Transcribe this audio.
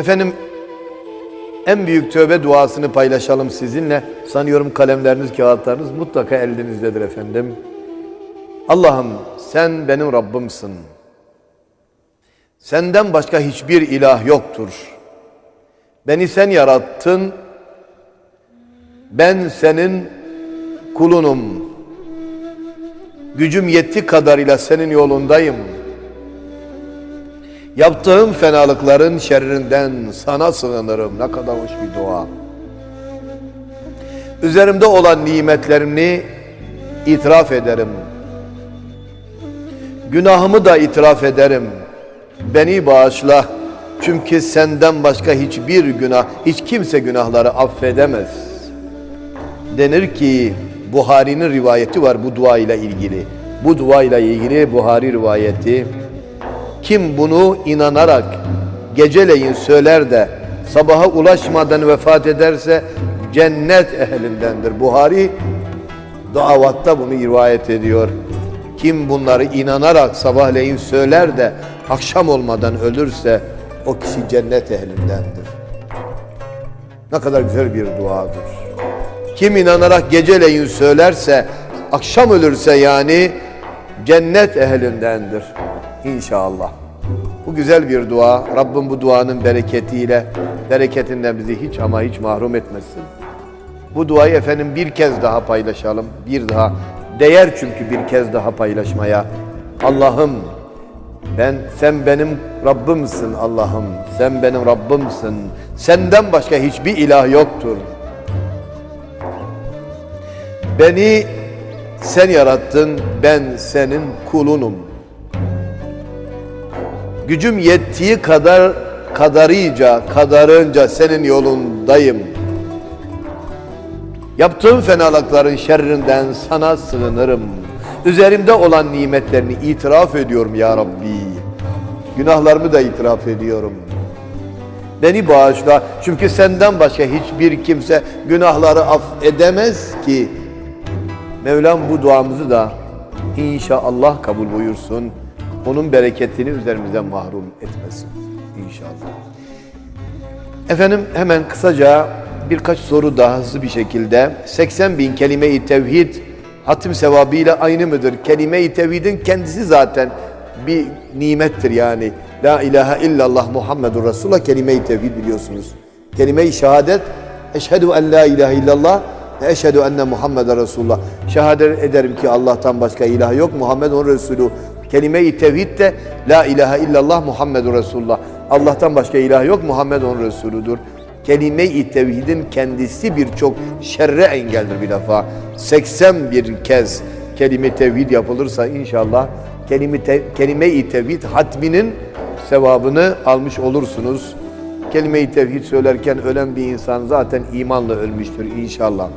Efendim en büyük tövbe duasını paylaşalım sizinle. Sanıyorum kalemleriniz, kağıtlarınız mutlaka elinizdedir efendim. Allah'ım sen benim Rabbimsin. Senden başka hiçbir ilah yoktur. Beni sen yarattın. Ben senin kulunum. Gücüm yetti kadarıyla senin yolundayım. Yaptığım fenalıkların şerrinden sana sığınırım. Ne kadar hoş bir dua. Üzerimde olan nimetlerini itiraf ederim. Günahımı da itiraf ederim. Beni bağışla. Çünkü senden başka hiçbir günah, hiç kimse günahları affedemez. Denir ki Buhari'nin rivayeti var bu dua ile ilgili. Bu dua ile ilgili Buhari rivayeti. Kim bunu inanarak geceleyin söyler de sabaha ulaşmadan vefat ederse cennet ehlindendir. Buhari davatta bunu rivayet ediyor. Kim bunları inanarak sabahleyin söyler de akşam olmadan ölürse o kişi cennet ehlindendir. Ne kadar güzel bir duadır. Kim inanarak geceleyin söylerse akşam ölürse yani cennet ehlindendir. İnşallah. Bu güzel bir dua. Rabbim bu duanın bereketiyle, bereketinden bizi hiç ama hiç mahrum etmesin. Bu duayı efendim bir kez daha paylaşalım. Bir daha. Değer çünkü bir kez daha paylaşmaya. Allah'ım ben sen benim Rabbimsin Allah'ım. Sen benim Rabbimsin. Senden başka hiçbir ilah yoktur. Beni sen yarattın. Ben senin kulunum. Gücüm yettiği kadar kadarıyla, kadarınca senin yolundayım. Yaptığım fenalıkların şerrinden sana sığınırım. Üzerimde olan nimetlerini itiraf ediyorum ya Rabbi. Günahlarımı da itiraf ediyorum. Beni bağışla çünkü senden başka hiçbir kimse günahları affedemez ki. Mevlam bu duamızı da inşallah kabul buyursun. Onun bereketini üzerimizden mahrum etmesin inşallah. Efendim hemen kısaca birkaç soru daha hızlı bir şekilde 80 bin kelime-i tevhid hatim sevabıyla aynı mıdır? Kelime-i tevhidin kendisi zaten bir nimettir yani. La ilahe illallah Muhammedur Resulullah kelime-i tevhid biliyorsunuz. Kelime-i şehadet eşhedü en la ilahe illallah ve eşhedü enne Muhammeden Resulullah. Şehadet ederim ki Allah'tan başka ilah yok. Muhammed onun Resulü. Kelime-i tevhid de la ilahe illallah Muhammedur Resulullah. Allah'tan başka ilah yok. Muhammed onun Resulüdür. Kelime-i tevhidin kendisi birçok şerre engeldir bir defa. 81 kez kelime tevhid yapılırsa inşallah kelime te, kelime-i tevhid hatminin sevabını almış olursunuz. Kelime-i tevhid söylerken ölen bir insan zaten imanla ölmüştür inşallah.